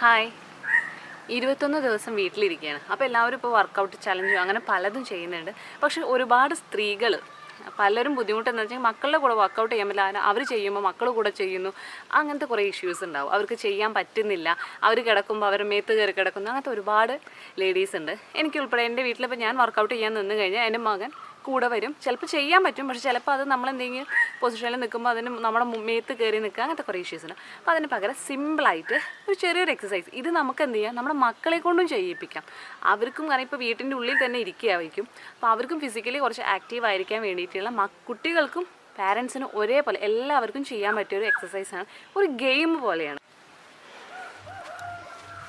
Hi. ഇരുപത്തൊന്ന് ദിവസം വീട്ടിലിരിക്കുകയാണ്. അപ്പോൾ എല്ലാവരും ഇപ്പോൾ വർക്കൗട്ട് ചലഞ്ചും അങ്ങനെ പലതും ചെയ്യുന്നുണ്ട്. പക്ഷേ ഒരുപാട് സ്ത്രീകൾ പലരും ബുദ്ധിമുട്ടെന്ന് വെച്ചാൽ മക്കളുടെ കൂടെ വർക്കൗട്ട് ചെയ്യാൻ പറ്റില്ല. അവർ ചെയ്യുമ്പോൾ മക്കൾ കൂടെ ചെയ്യുന്നു. അങ്ങനത്തെ കുറേ ഇഷ്യൂസ് ഉണ്ടാവും. അവർക്ക് ചെയ്യാൻ പറ്റുന്നില്ല. അവർ കിടക്കുമ്പോൾ അവർ മേത്ത് കയറി കിടക്കുന്നു. അങ്ങനത്തെ ഒരുപാട് ലേഡീസ് ഉണ്ട്. എനിക്ക് ഉൾപ്പെടെ എന്റെ വീട്ടിലിപ്പോൾ ഞാൻ വർക്കൗട്ട് ചെയ്യാൻ നിന്ന് കഴിഞ്ഞാൽ എന്റെ മകൻ കൂടെ വരും. ചിലപ്പോൾ ചെയ്യാൻ പറ്റും. പക്ഷെ ചിലപ്പോൾ അത് നമ്മൾ എന്തെങ്കിലും പൊസിഷനിൽ നിൽക്കുമ്പോൾ അതിന് നമ്മുടെ മേത്ത് കയറി നിൽക്കുക അങ്ങനത്തെ കുറേ ഇഷ്യൂസ് ഉണ്ട്. അപ്പോൾ അതിന് പകരം സിമ്പിളായിട്ട് ഒരു ചെറിയൊരു എക്സസൈസ് ഇത് നമുക്ക് എന്ത് ചെയ്യാം? നമ്മുടെ മക്കളെ കൊണ്ടും ചെയ്യിപ്പിക്കാം. അവർക്കും കാരണം ഇപ്പോൾ വീട്ടിന്റെ ഉള്ളിൽ തന്നെ ഇരിക്കുകയായിരിക്കും. അപ്പോൾ അവർക്കും ഫിസിക്കലി കുറച്ച് ആക്റ്റീവ് ആയിരിക്കാൻ വേണ്ടിയിട്ടുള്ള കുട്ടികൾക്കും പാരൻസിനും ഒരേപോലെ എല്ലാവർക്കും ചെയ്യാൻ പറ്റിയ ഒരു എക്സസൈസാണ് ഒരു ഗെയിം പോലെയാണ്.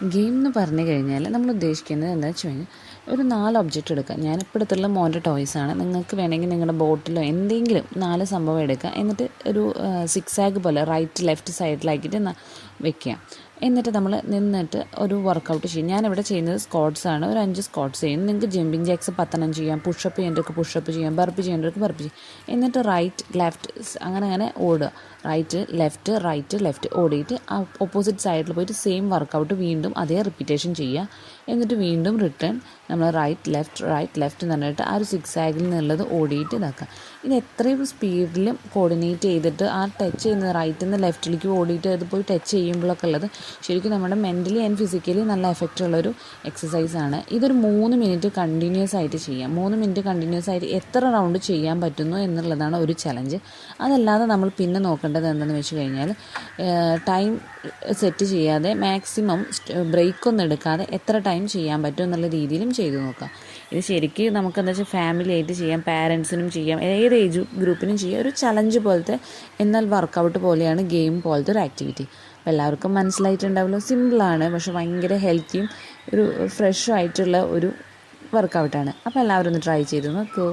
ഗെയിം എന്ന് പറഞ്ഞു കഴിഞ്ഞാൽ നമ്മൾ ഉദ്ദേശിക്കുന്നത് എന്താ വെച്ച് കഴിഞ്ഞാൽ ഒരു നാല് ഒബ്ജക്റ്റ് എടുക്കുക. ഞാനിപ്പോൾ എടുത്തുള്ള മോന്റെ ടോയ്സ് ആണ്. നിങ്ങൾക്ക് വേണമെങ്കിൽ നിങ്ങളുടെ ബോട്ടിലോ എന്തെങ്കിലും നാല് സംഭവം എടുക്കുക. എന്നിട്ട് ഒരു സിക്സ് ആഗ് പോലെ റൈറ്റ് ലെഫ്റ്റ് സൈഡിലാക്കിയിട്ട് വെക്കുക. എന്നിട്ട് നമ്മൾ നിന്നിട്ട് ഒരു വർക്കൗട്ട് ചെയ്യും. ഞാനിവിടെ ചെയ്യുന്നത് സ്ക്വാട്സ് ആണ്. ഒരു അഞ്ച് സ്ക്വാട്സ് ചെയ്യും. നിങ്ങൾക്ക് ജമ്പിങ് ജാക്സ് പത്തെണ്ണം ചെയ്യാം. പുഷപ്പ് ചെയ്യേണ്ടവർക്ക് പുഷപ്പ് ചെയ്യാം. ബർപ്പ് ചെയ്യേണ്ടവർക്ക് ബർപ്പ് ചെയ്യാം. എന്നിട്ട് റൈറ്റ് ലെഫ്റ്റ് അങ്ങനെ അങ്ങനെ ഓടുക. റൈറ്റ് ലെഫ്റ്റ് റൈറ്റ് ലെഫ്റ്റ് ഓടിയിട്ട് ഓപ്പോസിറ്റ് സൈഡിൽ പോയിട്ട് സെയിം വർക്കൗട്ട് വീണ്ടും അതേ റിപ്പീറ്റേഷൻ ചെയ്യുക. എന്നിട്ട് വീണ്ടും റിട്ടേൺ നമ്മൾ റൈറ്റ് ലെഫ്റ്റ് റൈറ്റ് ലെഫ്റ്റ് എന്ന് പറഞ്ഞിട്ട് ആ ഒരു സിക്സ് ആഗിൽ നിന്നുള്ളത് ഓടിയിട്ട് ഇതാക്കുക. ഇത് എത്രയും സ്പീഡിലും കോർഡിനേറ്റ് ചെയ്തിട്ട് ആ ടച്ച് ചെയ്യുന്ന റൈറ്റിൽ നിന്ന് ലെഫ്റ്റിലേക്ക് ഓടിയിട്ട് അത് പോയി ടച്ച് ചെയ്യുമ്പോഴൊക്കെ ഉള്ളത് ശരിക്കും നമ്മുടെ മെന്റലി ആൻഡ് ഫിസിക്കലി നല്ല എഫക്റ്റ് ഉള്ളൊരു എക്സസൈസാണ് ഇതൊരു മൂന്ന് മിനിറ്റ് കണ്ടിന്യൂസ് ആയിട്ട് ചെയ്യാം. മൂന്ന് മിനിറ്റ് കണ്ടിന്യൂസ് ആയിട്ട് എത്ര റൗണ്ട് ചെയ്യാൻ പറ്റുന്നു എന്നുള്ളതാണ് ഒരു ചലഞ്ച് അതല്ലാതെ നമ്മൾ പിന്നെ നോക്കേണ്ടത് എന്താണെന്ന് വെച്ച് കഴിഞ്ഞാൽ ടൈം സെറ്റ് ചെയ്യാതെ മാക്സിമം ബ്രേക്കൊന്നും എടുക്കാതെ എത്ര ടൈം ചെയ്യാൻ പറ്റും എന്നുള്ള രീതിയിലും ചെയ്തു നോക്കാം. ഇത് ശരിക്കും നമുക്കെന്താ വെച്ചാൽ ഫാമിലി ആയിട്ട് ചെയ്യാം പാരൻസിനും ചെയ്യാം ഏത് ഏജ് ഗ്രൂപ്പിനും ചെയ്യാം. ഒരു ചലഞ്ച് പോലത്തെ എന്നാൽ വർക്കൗട്ട് പോലെയാണ് ഗെയിം പോലത്തെ ഒരു ആക്ടിവിറ്റി അപ്പോൾ എല്ലാവർക്കും മനസ്സിലായിട്ടുണ്ടാവുമല്ലോ സിമ്പിളാണ് പക്ഷെ ഭയങ്കര ഹെൽത്തിയും ഒരു ഫ്രഷും ആയിട്ടുള്ള ഒരു വർക്കൗട്ടാണ് അപ്പോൾ എല്ലാവരും ഒന്ന് ട്രൈ ചെയ്ത് നോക്കൂ.